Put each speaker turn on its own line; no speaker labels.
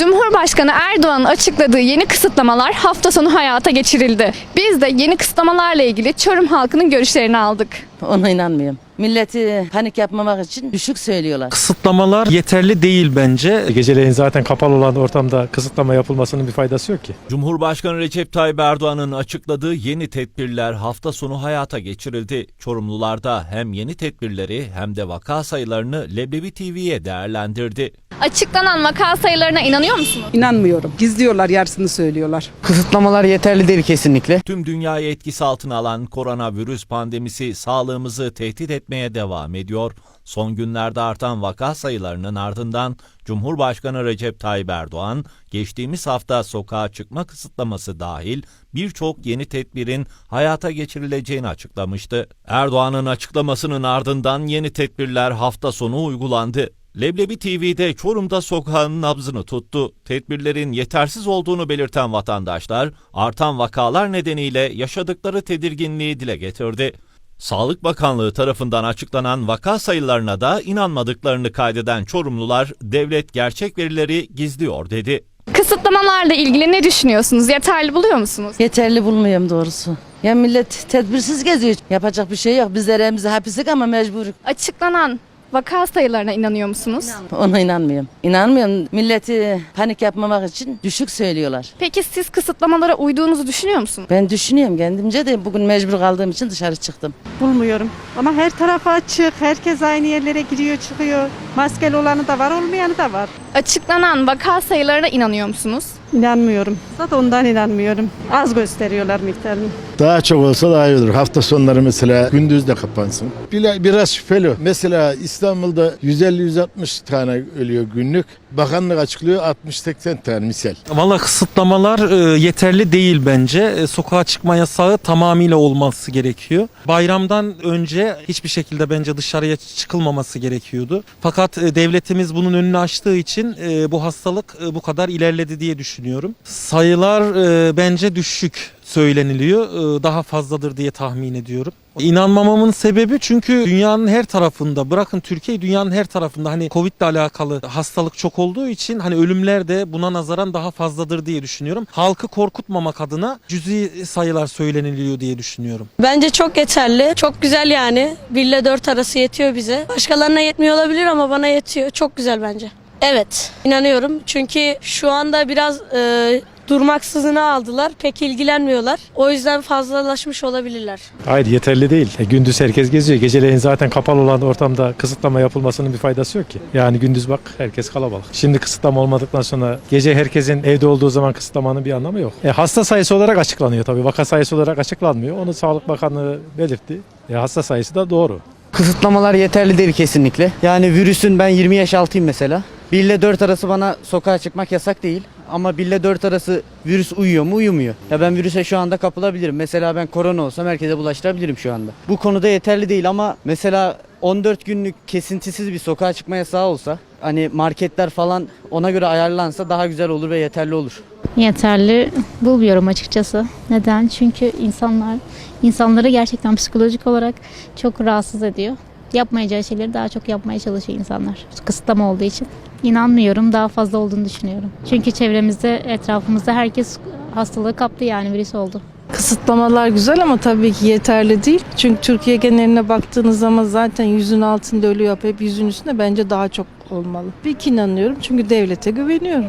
Cumhurbaşkanı Erdoğan'ın açıkladığı yeni kısıtlamalar hafta sonu hayata geçirildi. Biz de yeni kısıtlamalarla ilgili Çorum halkının görüşlerini aldık.
Ona inanmıyorum. Milleti panik yapmamak için düşük söylüyorlar.
Kısıtlamalar yeterli değil bence.
Geceleyin zaten kapalı olan ortamda kısıtlama yapılmasının bir faydası yok ki.
Cumhurbaşkanı Recep Tayyip Erdoğan'ın açıkladığı yeni tedbirler hafta sonu hayata geçirildi. Çorumlularda hem yeni tedbirleri hem de vaka sayılarını Leblebi TV'ye değerlendirdi.
Açıklanan vaka sayılarına inanıyor musunuz?
İnanmıyorum. Gizliyorlar yarısını söylüyorlar.
Kısıtlamalar yeterli değil kesinlikle.
Tüm dünyayı etkisi altına alan koronavirüs pandemisi sağlığımızı tehdit etmeye devam ediyor. Son günlerde artan vaka sayılarının ardından Cumhurbaşkanı Recep Tayyip Erdoğan, geçtiğimiz hafta sokağa çıkma kısıtlaması dahil birçok yeni tedbirin hayata geçirileceğini açıklamıştı. Erdoğan'ın açıklamasının ardından yeni tedbirler hafta sonu uygulandı. Leblebi TV'de Çorum'da sokağın nabzını tuttu. Tedbirlerin yetersiz olduğunu belirten vatandaşlar, artan vakalar nedeniyle yaşadıkları tedirginliği dile getirdi. Sağlık Bakanlığı tarafından açıklanan vaka sayılarına da inanmadıklarını kaydeden Çorumlular, devlet gerçek verileri gizliyor dedi.
Kısıtlamalarla ilgili ne düşünüyorsunuz? Yeterli buluyor musunuz?
Yeterli bulmuyorum doğrusu. Ya millet tedbirsiz geziyor. Yapacak bir şey yok. Bizler evimize hapislik ama mecbur.
Açıklanan vaka sayılarına inanıyor musunuz?
Ona inanmıyorum. İnanmıyorum. Milleti panik yapmamak için düşük söylüyorlar.
Peki siz kısıtlamalara uyduğunuzu düşünüyor musunuz?
Ben düşünüyorum kendimce de bugün mecbur kaldığım için dışarı çıktım.
bulmuyorum. Ama her tarafa açık, herkes aynı yerlere giriyor çıkıyor. Maskeli olanı da var, olmayanı da var.
Açıklanan vaka sayılarına inanıyor musunuz?
İnanmıyorum. Zaten ondan inanmıyorum. Az gösteriyorlar miktarını.
Daha çok olsa daha iyi olur. Hafta sonları mesela gündüz de kapansın. Biraz şüpheli. Mesela İstanbul'da 150-160 tane ölüyor günlük. Bakanlık açıklıyor 60-80 tane misal.
Valla kısıtlamalar e, yeterli değil bence. E, sokağa çıkma yasağı tamamıyla olması gerekiyor. Bayramdan önce hiçbir şekilde bence dışarıya çıkılmaması gerekiyordu. Fakat e, devletimiz bunun önünü açtığı için e, bu hastalık e, bu kadar ilerledi diye düşünüyorum. Sayılar bence düşük söyleniliyor. E, Daha fazladır diye tahmin ediyorum. İnanmamamın sebebi çünkü dünyanın her tarafında bırakın Türkiye dünyanın her tarafında hani Covid ile alakalı hastalık çok olduğu için hani ölümler de buna nazaran daha fazladır diye düşünüyorum. Halkı korkutmamak adına cüzi sayılar söyleniliyor diye düşünüyorum.
Bence çok yeterli. Çok güzel yani. 1 ile 4 arası yetiyor bize. Başkalarına yetmiyor olabilir ama bana yetiyor. Çok güzel bence. Evet, inanıyorum. Çünkü şu anda biraz e, durmaksızına aldılar. Pek ilgilenmiyorlar. O yüzden fazlalaşmış olabilirler.
Hayır yeterli değil. E, gündüz herkes geziyor. Geceleyin zaten kapalı olan ortamda kısıtlama yapılmasının bir faydası yok ki. Yani gündüz bak herkes kalabalık. Şimdi kısıtlama olmadıktan sonra gece herkesin evde olduğu zaman kısıtlamanın bir anlamı yok. E, hasta sayısı olarak açıklanıyor tabii. Vaka sayısı olarak açıklanmıyor. Onu Sağlık Bakanlığı belirtti. E, hasta sayısı da doğru.
Kısıtlamalar yeterli değil kesinlikle. Yani virüsün ben 20 yaş altıyım mesela. 1 ile 4 arası bana sokağa çıkmak yasak değil. Ama 1 ile 4 arası virüs uyuyor mu uyumuyor. Ya ben virüse şu anda kapılabilirim. Mesela ben korona olsam herkese bulaştırabilirim şu anda. Bu konuda yeterli değil ama mesela 14 günlük kesintisiz bir sokağa çıkma yasağı olsa hani marketler falan ona göre ayarlansa daha güzel olur ve yeterli olur.
yeterli bulmuyorum açıkçası. Neden? Çünkü insanlar insanları gerçekten psikolojik olarak çok rahatsız ediyor. Yapmayacağı şeyleri daha çok yapmaya çalışıyor insanlar. Kısıtlama olduğu için. İnanmıyorum. Daha fazla olduğunu düşünüyorum. Çünkü çevremizde, etrafımızda herkes hastalığı kaptı yani virüs oldu.
Kısıtlamalar güzel ama tabii ki yeterli değil. Çünkü Türkiye geneline baktığınız zaman zaten yüzün altında ölüyor. Hep yüzün üstünde bence daha çok olmalı. Bir inanıyorum çünkü devlete güveniyorum.